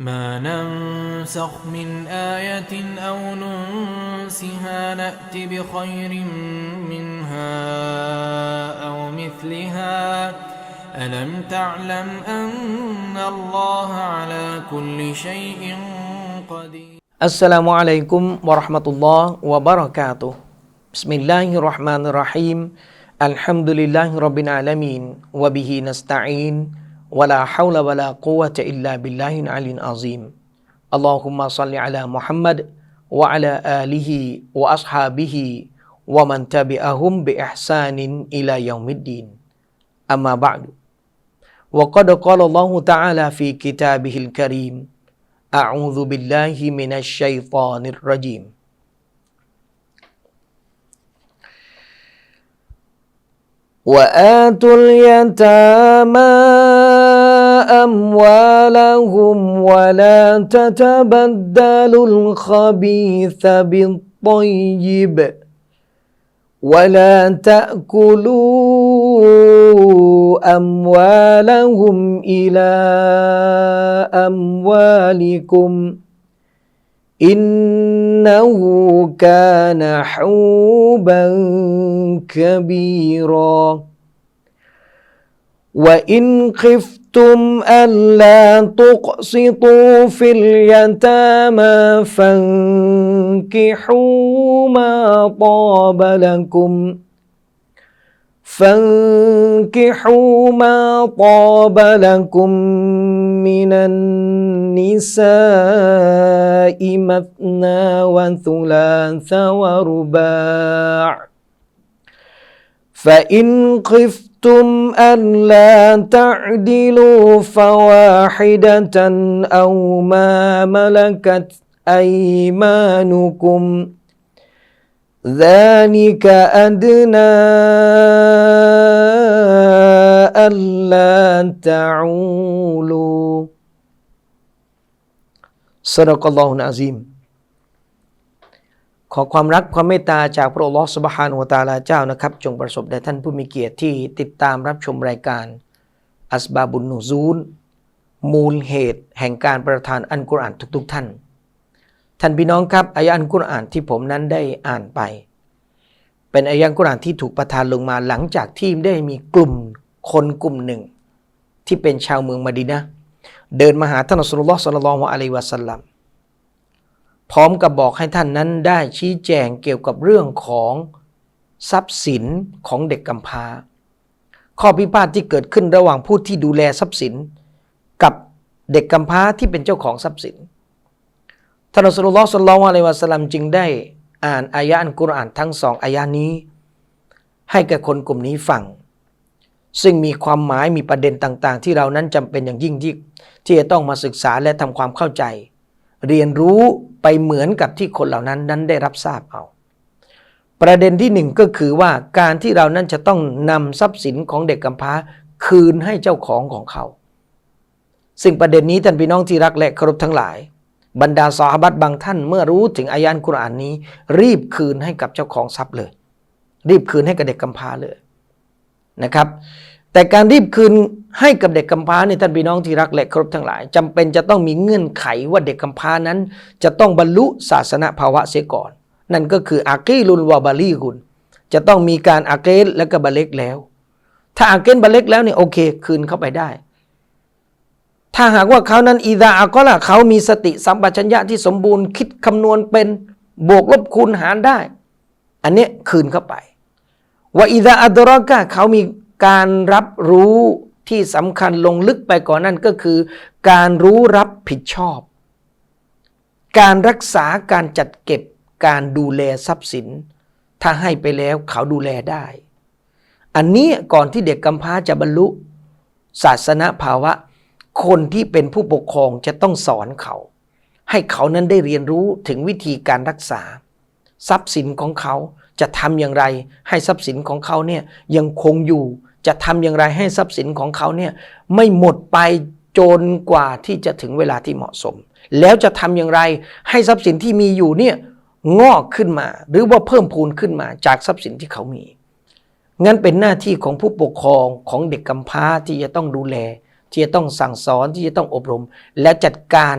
ما ننسخ من آية أو ننسها نأت بخير منها أو مثلها. ألم تعلم أن الله على كل شيء قدير؟ السلام عليكم ورحمة الله وبركاته. بسم الله الرحمن الرحيم. الحمد لله رب العالمين. وبه نستعين. ولا حول ولا قوة إلا بالله العلي العظيم. اللهم صل على محمد وعلى آله وأصحابه ومن تبعهم بإحسان إلى يوم الدين. أما بعد وقد قال الله تعالى في كتابه الكريم أعوذ بالله من الشيطان الرجيم. وآتوا اليتامى أموالهم ولا تتبدلوا الخبيث بالطيب ولا تأكلوا أموالهم إلى أموالكم إنه كان حوبا كبيرا. وإن خفتم ألا تقسطوا في اليتامى فانكحوا ما طاب لكم. فانكحوا ما طاب لكم من النساء مثنى وثلاث ورباع. فإن خفتم ألا تعدلوا فواحدة أو ما ملكت أيمانكم. ذلك أدنى ألا تعولوا صدق الله العظيم ขอความรักความเมตตาจากพระองค์สุบฮานุวะตะอาลาเจ้านะครับ จงประสบแด่ท่านผู้มีเกียรติที่ติดตามรับชมรายการ อัสบาบุนนูซูล มูลเหตุแห่งการประทานอันกุรอานทุกๆท่าน ท่านพี่น้องครับอายะอันกุรอานที่ผมนั้นได้อ่านไป เป็นอายะอันกุรอานที่ถูกประทานลงมาหลังจากที่ได้มีกลุ่มคนกลุ่มหนึ่ง ที่เป็นชาวเมืองมดีนะเดินมาหาท่านอัสลลลอฮ์สัลลัลลอฮุอะลัยวะสัลลัมพร้อมกับบอกให้ท่านนั้นได้ชี้แจงเกี่ยวกับเรื่องของทรัพย์สินของเด็กกำพร้า ข้อพิพาทที่เกิดขึ้นระหว่างผู้ที่ดูแลทรัพย์สิน กับเด็กกำพร้าที่เป็นเจ้าของทรัพย์สิน ท่านอัสลลลอฮ์สัลลัลลอฮุอะลัยวะสัลลัมจึงได้อ่านอายะอันกุรอานทั้งสองอายะนี้ ให้แก่คนกลุ่มนี้ฟัง ซึ่งมีความหมายมีประเด็นต่าง ๆ ที่เรานั้นจำเป็นอย่างยิ่งที่ที่จะต้องมาศึกษาและทำความเข้าใจ เรียนรู้ไปเหมือนกับที่คนเหล่านั้นนั้นได้รับทราบเอา ประเด็นที่หนึ่งก็คือว่าการที่เรานั้นจะต้องนำทรัพย์สินของเด็กกำพร้าคืนให้เจ้าของของเขา ซึ่งประเด็นนี้ท่านพี่น้องที่รักและเคารพทั้งหลาย บรรดาสาบัตบางท่านเมื่อรู้ถึงอายานกุรอานนี้ รีบคืนให้กับเจ้าของทรัพย์เลย รีบคืนให้กับเด็กกำพร้าเลยนะครับ แต่การรีบคืนให้กับเด็กกำพร้าเนี่ยท่านพี่น้องที่รักและครพทั้งหลายจำเป็นจะต้องมีเงื่อนไขว่าเด็กกำพร้านั้น จะต้องบรรลุศาสนาภาวะเสียก่อน นั่นก็คืออากีลุนวาบาลีกุนจะต้องมีการอาเกลและก็บาเล็กแล้ว ถ้าอาเกลบาเล็กแล้วเนี่ยโอเค คืนเข้าไปได้ ถ้าหากว่าเขานั้นอีดาอัก็ละเขามีสติสัมปชัญญะที่สมบูรณ์คิดคำนวณเป็นบวกลบคูณหารได้ อันนี้คืนเข้าไปว่าอีดาอัดรอกะเขามีการรับรู้ที่สำคัญลงลึกไปก่อนนั่นก็คือ การรู้รับผิดชอบ การรักษาการจัดเก็บการดูแลทรัพย์สิน ถ้าให้ไปแล้วเขาดูแลได้ อันนี้ก่อนที่เด็กกำพร้าจะบรรลุ ศาสนาภาวะ คนที่เป็นผู้ปกครองจะต้องสอนเขา ให้เขานั้นได้เรียนรู้ถึงวิธีการรักษา ทรัพย์สินของเขาจะทำอย่างไร ให้ทรัพย์สินของเขาเนี่ยยังคงอยู่ จะทำอย่างไรให้ทรัพย์สินของเขาเนี่ยไม่หมดไปจนกว่าที่จะถึงเวลาที่เหมาะสม แล้วจะทำอย่างไรให้ทรัพย์สินที่มีอยู่เนี่ยงอกขึ้นมา หรือว่าเพิ่มพูนขึ้นมาจากทรัพย์สินที่เขามีงั้นเป็นหน้าที่ของผู้ปกครองของเด็กกำพร้าที่จะต้องดูแล ที่จะต้องสั่งสอนที่จะต้องอบรม และจัดการ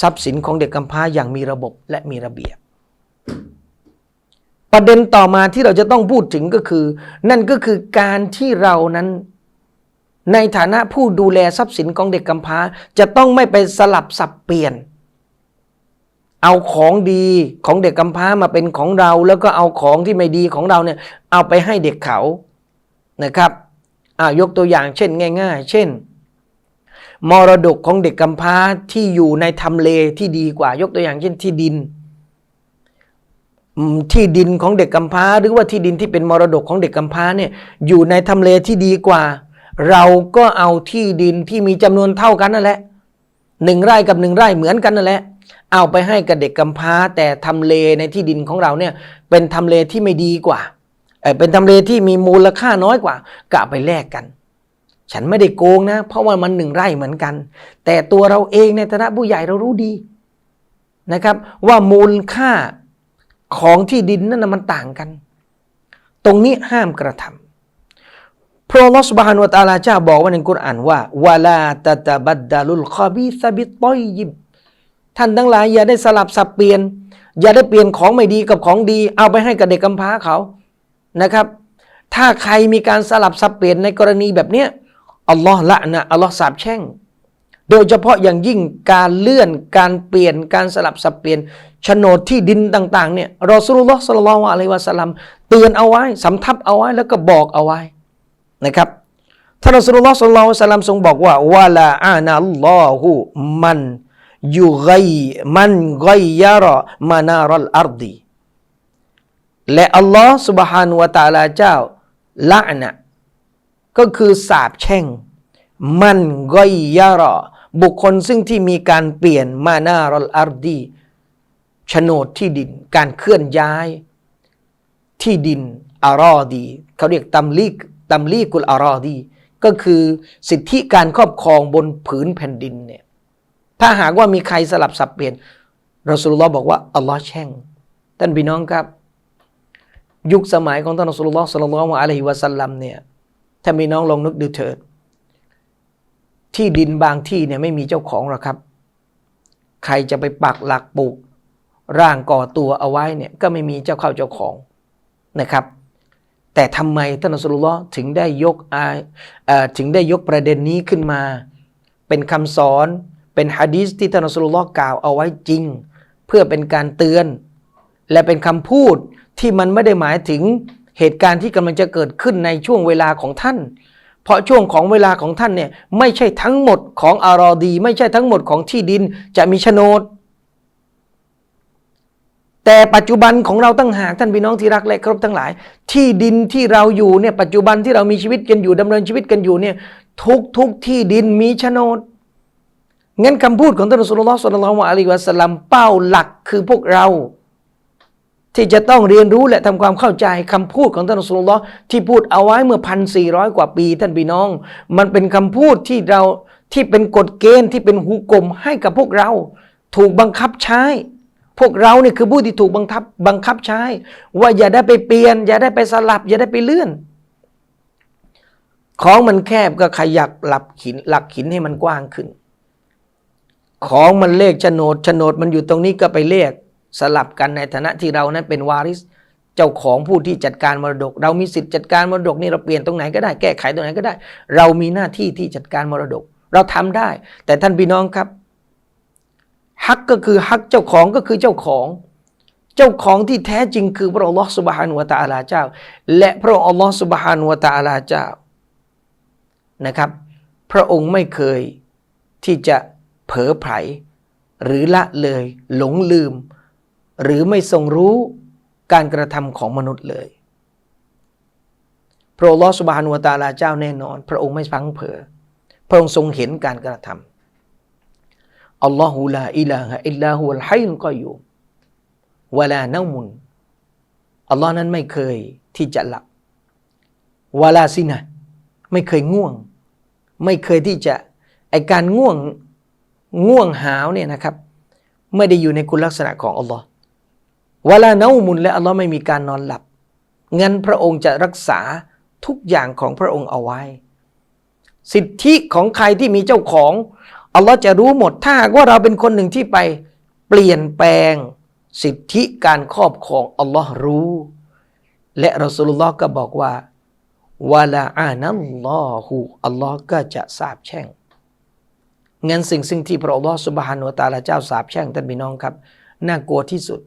ทรัพย์สินของเด็กกำพร้าอย่างมีระบบและมีระเบียบ ประเด็นต่อมาที่เราจะต้องพูดถึงก็คือ นั่นก็คือการที่เรานั้นในฐานะผู้ดูแลทรัพย์สินของเด็กกำพร้า จะต้องไม่ไปสลับสับเปลี่ยน เอาของดีของเด็กกำพร้ามาเป็นของเรา แล้วก็เอาของที่ไม่ดีของเราเนี่ยเอาไปให้เด็กเขานะครับอ่ายกตัวอย่างเช่นง่าย ๆ เช่น มรดกของเด็กกำพร้าที่อยู่ในทำเลที่ดีกว่ายกตัวอย่างเช่นที่ดิน ที่ดินของเด็กกำพร้า หรือว่าที่ดินที่เป็นมรดกของเด็กกำพร้าเนี่ยอยู่ในทำเลที่ดีกว่า เราก็เอาที่ดินที่มีจำนวนเท่ากันนั่นแหละหนึ่งไร่กับหนึ่งไร่เหมือนกันนั่นแหละเอาไปให้กับเด็กกำพร้า แต่ทำเลในที่ดินของเราเนี่ยเป็นทำเลที่ไม่ดีกว่าเป็นทำเลที่มีมูลค่าน้อยกว่าก็เอาไปแลกกัน ฉันไม่ได้โกงนะ เพราะว่ามันหนึ่งไร่เหมือนกัน แต่ตัวเราเองในฐานะผู้ใหญ่เรารู้ดีนะครับ ว่ามูลค่าของที่ดินนั่นมันต่างกัน ตรงนี้ห้ามกระทำพระลอสบานวตาลาเจ้าบอกว่าในกุรอานว่าวลาตตบัดดาลุลคอบีซบิตตอยยิบท่านทั้งหลายอย่าได้สลับสับเปลี่ยน อย่าได้เปลี่ยนของไม่ดีกับของดี เอาไปให้กับเด็กกำพร้าเขานะครับ ถ้าใครมีการสลับสับเปลี่ยนในกรณีแบบเนี้ย อัลลอฮ์ละนะอัลลอฮ์สาบแช่ง โดยเฉพาะอย่างยิ่งการเลื่อนการเปลี่ยนการสลับสับเปลี่ยนโฉนดที่ดินต่างๆเนี่ยรอสุลลอฮ์สัลลัลลอฮุอะลัยฮิวะสัลลัมเตือนเอาไว้สำทับเอาไว้แล้วก็บอกเอาไว้นะครับท่านรอสุลลอฮ์สัลลัลลอฮุอะลัยฮิวะสัลลัมทรงบอกว่าวะลาอานัลลอฮุมันยุกัยมันกัยยาระมานารัลอัรดี และอัลลอฮ์ سبحانه และ تعالى เจ้าละนะ ก็คือสาบแช่ง มันกอยยาระบุคคลซึ่งที่มีการเปลี่ยนมานารอลอาร์ดีโฉนดที่ดิน การเคลื่อนย้าย ที่ดินอารอดี เขาเรียกตัมลีกตัมลีกุลอารอดี ก็คือสิทธิการครอบครองบนผืนแผ่นดินเนี่ย ถ้าหากว่ามีใครสลับสับเปลี่ยนรอสูลุลลอฮ์บอกว่าอัลลอฮ์แช่ง ท่านพี่น้องครับ ยุคสมัยของท่านรอสุลลอฮ์สัลลัลลอฮุอะลัยฮิวะสัลลัมเนี่ย ถ้ามีน้องลองนึกดูเถิด ที่ดินบางที่เนี่ยไม่มีเจ้าของหรอกครับ ใครจะไปปักหลักปลูก ร่างก่อตัวเอาไว้เนี่ยก็ไม่มีเจ้าเข้าเจ้าของนะครับ แต่ทำไมท่านอัสลุลลอฮ์ถึงได้ยกอายเอ่อถึงได้ยกประเด็นนี้ขึ้นมา เป็นคำสอนเป็นฮะดีษที่ท่านอัสลุลลอฮ์กล่าวเอาไว้จริง เพื่อเป็นการเตือน และเป็นคำพูดที่มันไม่ได้หมายถึง เหตุการณ์ที่กำลังจะเกิดขึ้นในช่วงเวลาของท่าน เพราะช่วงของเวลาของท่านเนี่ยไม่ใช่ทั้งหมดของอารอดี ไม่ใช่ทั้งหมดของที่ดินจะมีโฉนด แต่ปัจจุบันของเราตั้งหากท่านพี่น้องที่รักและเคารพทั้งหลาย ที่ดินที่เราอยู่เนี่ยปัจจุบันที่เรามีชีวิตกันอยู่ดำเนินชีวิตกันอยู่เนี่ยทุกทุกที่ดินมีโฉนดงั้นคำพูดของท่านรอสูลุลลอฮ์ศ็อลลัลลอฮุอะลัยวะสัลลัมเป้าหลักคือพวกเรา ที่จะต้องเรียนรู้และทำความเข้าใจคำพูดของท่านสูลุลลอฮ์ที่พูดเอาไว้เมื่อพันสี่ร้อยกว่าปีท่านพี่น้อง มันเป็นคำพูดที่เราที่เป็นกฎเกณฑ์ที่เป็นหูกลมให้กับพวกเรา ถูกบังคับใช้ พวกเราเนี่ยคือผู้ที่ถูกบังคับบังคับใช้ ว่าอย่าได้ไปเปลี่ยน อย่าได้ไปสลับ อย่าได้ไปเลื่อน ของมันแคบก็ขยับหลับหินหลักหินให้มันกว้างขึ้น ของมันเลขโฉนดโฉนดมันอยู่ตรงนี้ก็ไปเลข สลับกันในฐานะที่เรานั้นเป็นวาริสเจ้าของผู้ที่จัดการมรดก เรามีสิทธิ์จัดการมรดกนี่เราเปลี่ยนตรงไหนก็ได้แก้ไขตรงไหนก็ได้ เรามีหน้าที่ที่จัดการมรดก เราทำได้ แต่ท่านพี่น้องครับฮักก็คือฮักเจ้าของก็คือเจ้าของ เจ้าของที่แท้จริงคือพระองค์อัลลอฮฺสุบฮานุวะตะอาลาเจ้า และพระองค์อัลลอฮฺสุบฮานุวะตะอาลาเจ้านะครับ พระองค์ไม่เคยที่จะเผลอไผลหรือละเลยหลงลืม หรือไม่ทรงรู้การกระทำของมนุษย์เลย พระองค์ลอสุบฮานุวตาลาเจ้าแน่นอน พระองค์ไม่ฟังเผลอพระองค์ทรงเห็นการกระทำอัลลอฮุลาอิลาฮะอิลลาฮุลฮัยนุกอยูมวลานามุนอัลลอฮ์นั้นไม่เคยที่จะหลับวลาซินะไม่เคยง่วง ไม่เคยที่จะไอการง่วงง่วงหาวเนี่ยนะครับ ไม่ได้อยู่ในคุณลักษณะของอัลลอฮ์ วลาเนามุนและอัลลอฮ์ไม่มีการนอนหลับงั้นพระองค์จะรักษาทุกอย่างของพระองค์เอาไว้ สิทธิของใครที่มีเจ้าของอัลลอฮ์จะรู้หมดถ้าว่าเราเป็นคนหนึ่งที่ไปเปลี่ยนแปลง สิทธิการครอบครองอัลลอฮ์รู้ และรอสูลุลลอฮ์ก็บอกว่าวะลาอานัลลอฮุอัลลอฮ์ก็จะสาบแช่งงั้นสิ่งสิ่งที่พระอัลลอฮ์สุบฮานุตาลาเจ้าสาบแช่งท่านพี่น้องครับ น่ากลัวที่สุด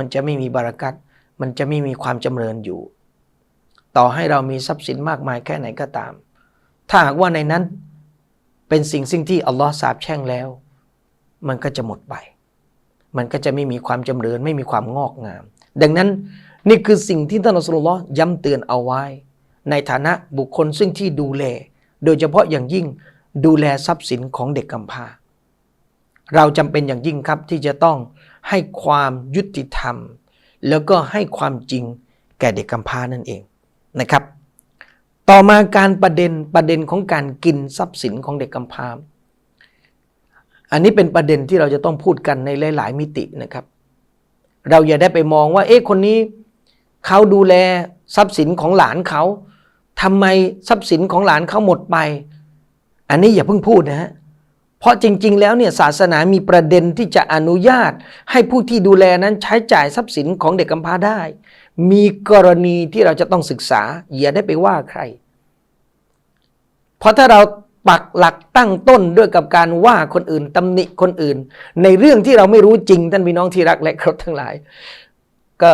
มันจะไม่มีบารักัตมันจะไม่มีความจำเริญอยู่ ต่อให้เรามีทรัพย์สินมากมายแค่ไหนก็ตาม ถ้าหากว่าในนั้นเป็นสิ่งสิ่งที่อัลลอฮ์สาบแช่งแล้ว มันก็จะหมดไป มันก็จะไม่มีความจำเริญไม่มีความงอกงาม ดังนั้นนี่คือสิ่งที่ท่านอัสลุลลอฮ์ย้ำเตือนเอาไว้ ในฐานะบุคคลซึ่งที่ดูแล โดยเฉพาะอย่างยิ่งดูแลทรัพย์สินของเด็กกำพร้าเราจำเป็นอย่างยิ่งครับที่จะต้อง ให้ความยุติธรรม แล้วก็ให้ความจริงแก่เด็กกำพร้านั่นเองนะครับ ต่อมาการประเด็นประเด็นของการกินทรัพย์สินของเด็กกำพร้าอันนี้เป็นประเด็นที่เราจะต้องพูดกันในหลาย ๆ มิตินะครับ เราอย่าได้ไปมองว่า เอ๊ะคนนี้เขาดูแลทรัพย์สินของหลานเขาทำไมทรัพย์สินของหลานเขาหมดไป อันนี้อย่าเพิ่งพูดนะฮะ เพราะจริง ๆ แล้วเนี่ยศาสนามีประเด็นที่จะอนุญาต ให้ผู้ที่ดูแลนั้นใช้จ่ายทรัพย์สินของเด็กกำพร้าได้ มีกรณีที่เราจะต้องศึกษาอย่าได้ไปว่าใคร เพราะถ้าเราปักหลักตั้งต้นด้วยกับการว่าคนอื่นตำหนิคนอื่น ในเรื่องที่เราไม่รู้จริงท่านพี่น้องที่รักและครพทั้งหลาย ก็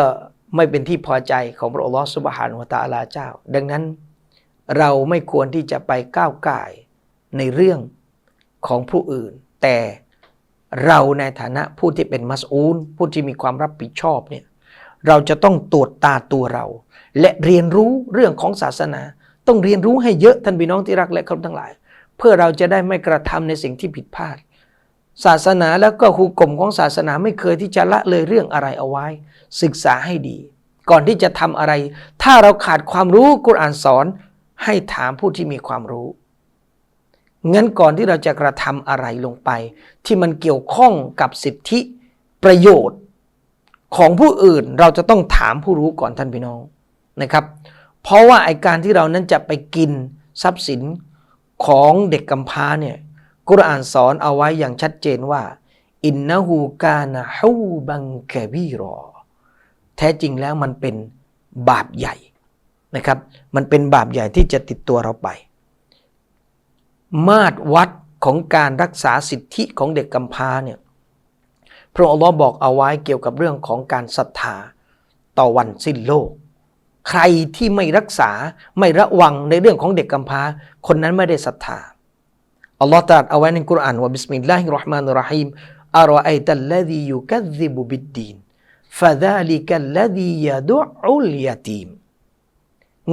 ไม่เป็นที่พอใจของพระองค์สุบฮานุตาลาเจ้า ดังนั้นเราไม่ควรที่จะไปก้าวไก่ในเรื่อง ของผู้อื่น แต่เราในฐานะผู้ที่เป็นมัสอูล ผู้ที่มีความรับผิดชอบเนี่ยเราจะต้องตรวจตาตัวเรา และเรียนรู้เรื่องของศาสนา ต้องเรียนรู้ให้เยอะท่านพี่น้องที่รักและครพทั้งหลาย เพื่อเราจะได้ไม่กระทำในสิ่งที่ผิดพลาด ศาสนาแล้วก็คูกลมของศาสนาไม่เคยที่จะละเลยเรื่องอะไรเอาไว้ ศึกษาให้ดี ก่อนที่จะทำอะไร ถ้าเราขาดความรู้กุรอานสอนให้ถามผู้ที่มีความรู้ งั้นก่อนที่เราจะกระทำอะไรลงไป ที่มันเกี่ยวข้องกับสิทธิประโยชน์ของผู้อื่นเราจะต้องถามผู้รู้ก่อนท่านพี่น้องนะครับ เพราะว่าไอการที่เรานั้นจะไปกินทรัพย์สินของเด็กกำพร้าเนี่ยกุรอานสอนเอาไว้อย่างชัดเจนว่า อินนะฮูกานะฮูบังกะบีรอ แท้จริงแล้วมันเป็นบาปใหญ่นะครับ มันเป็นบาปใหญ่ที่จะติดตัวเราไป มาตรวัดของการรักษาสิทธิของเด็กกำพร้าเนี่ยพระองค์บอกเอาไว้เกี่ยวกับเรื่องของการศรัทธาต่อวันสิ้นโลก ใครที่ไม่รักษาไม่ระวังในเรื่องของเด็กกำพร้า คนนั้นไม่ได้ศรัทธาอัลลอฮฺตรัสเอาไว้ในกุรอานว่าบิสมิลลาฮิรราะห์มานุรราะฮีมอารอไอตัลลซียุกัซซิบุบิดดีนฟะซาลิกัลลซียะดุอุลยาตีม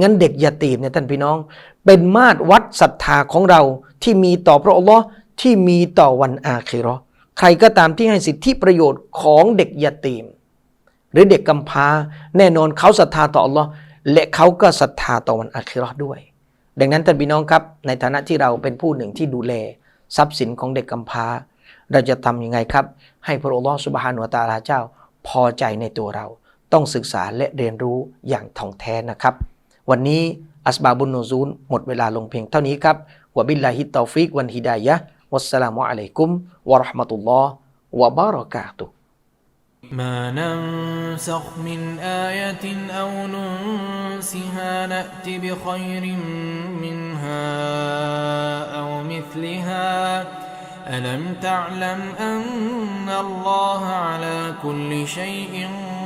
งั้นเด็กยาตีมเนี่ยท่านพี่น้อง เป็นมาตรวัดศรัทธาของเราที่มีต่อพระองค์ที่มีต่อวันอาคิราะห์ใครก็ตามที่ให้สิทธิประโยชน์ของเด็กยาตีม หรือเด็กกำพร้าแน่นอนเขาศรัทธาต่ออัลลอฮ์และเขาก็ศรัทธาต่อวันอาคิราะห์ด้วย ดังนั้นท่านพี่น้องครับ ในฐานะที่เราเป็นผู้หนึ่งที่ดูแลทรัพย์สินของเด็กกำพร้า เราจะทำยังไงครับ ให้พระองค์สุบฮานุตาลาเจ้า พอใจในตัวเรา ต้องศึกษาและเรียนรู้อย่างท่องแท้นะครับ วันนี้ อัสบาบุนนูซูลหมดเวลาลงเพียงเท่านี้ครับวะบิลลาฮิตตอฟิกวันฮิดายะห์วัสสลามุอะลัยกุมวะเราะห์มะตุลลอฮ์วะบารอกาตุฮ์ ما ننسخ من آية أو ننسها نأت بخير منها أو مثلها ألم تعلم أن الله على كل شيء قدير